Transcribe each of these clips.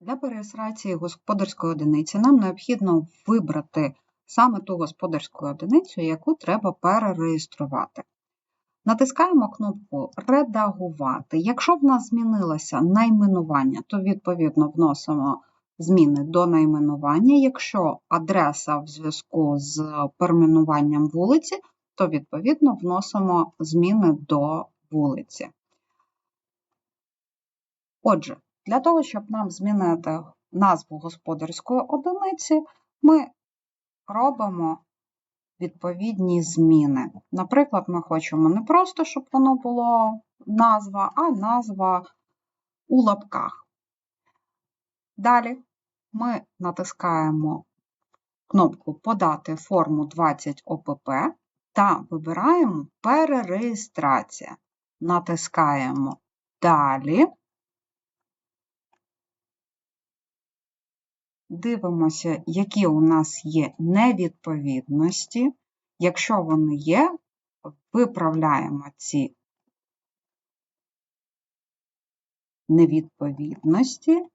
Для перереєстрації господарської одиниці нам необхідно вибрати саме ту господарську одиницю, яку треба перереєструвати. Натискаємо кнопку Редагувати. Якщо в нас змінилося найменування, то відповідно вносимо зміни до найменування. Якщо адреса в зв'язку з перейменуванням вулиці, то відповідно вносимо зміни до вулиці. Отже, для того, щоб нам змінити назву господарської одиниці, ми робимо відповідні зміни. Наприклад, ми хочемо не просто, щоб воно було назва, а назва у лапках. Далі ми натискаємо кнопку Подати форму 20 ОПП та вибираємо Перереєстрація. Натискаємо Далі. Дивимося, які у нас є невідповідності. Якщо вони є, виправляємо ці невідповідності.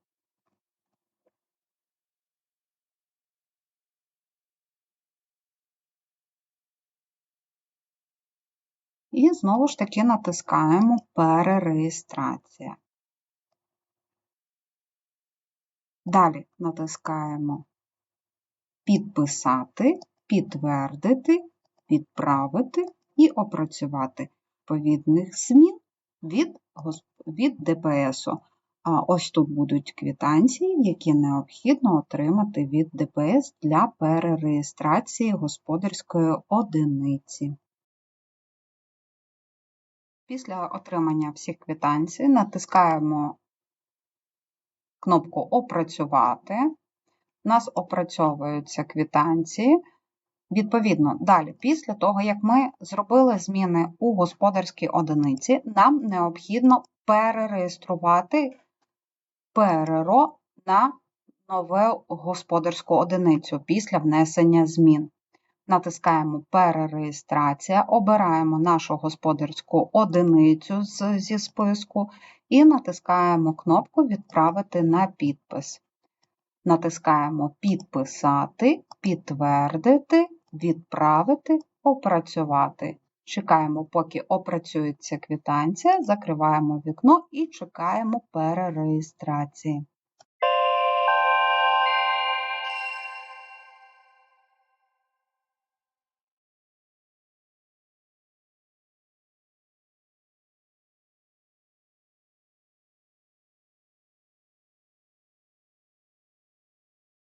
І знову ж таки натискаємо Перереєстрація. Далі натискаємо Підписати, підтвердити, відправити і опрацювати відповідних змін від від ДПСу. А ось тут будуть квитанції, які необхідно отримати від ДПС для перереєстрації господарської одиниці. Після отримання всіх квитанцій натискаємо кнопку Опрацювати. У нас опрацьовуються квитанції. Відповідно, далі, після того, як ми зробили зміни у господарській одиниці, нам необхідно перереєструвати ПРРО на нову господарську одиницю після внесення змін. Натискаємо Перереєстрація, обираємо нашу господарську одиницю зі списку і натискаємо кнопку Відправити на підпис. Натискаємо Підписати, Підтвердити, Відправити, Опрацювати. Чекаємо, поки опрацюється квитанція, закриваємо вікно і чекаємо перереєстрації.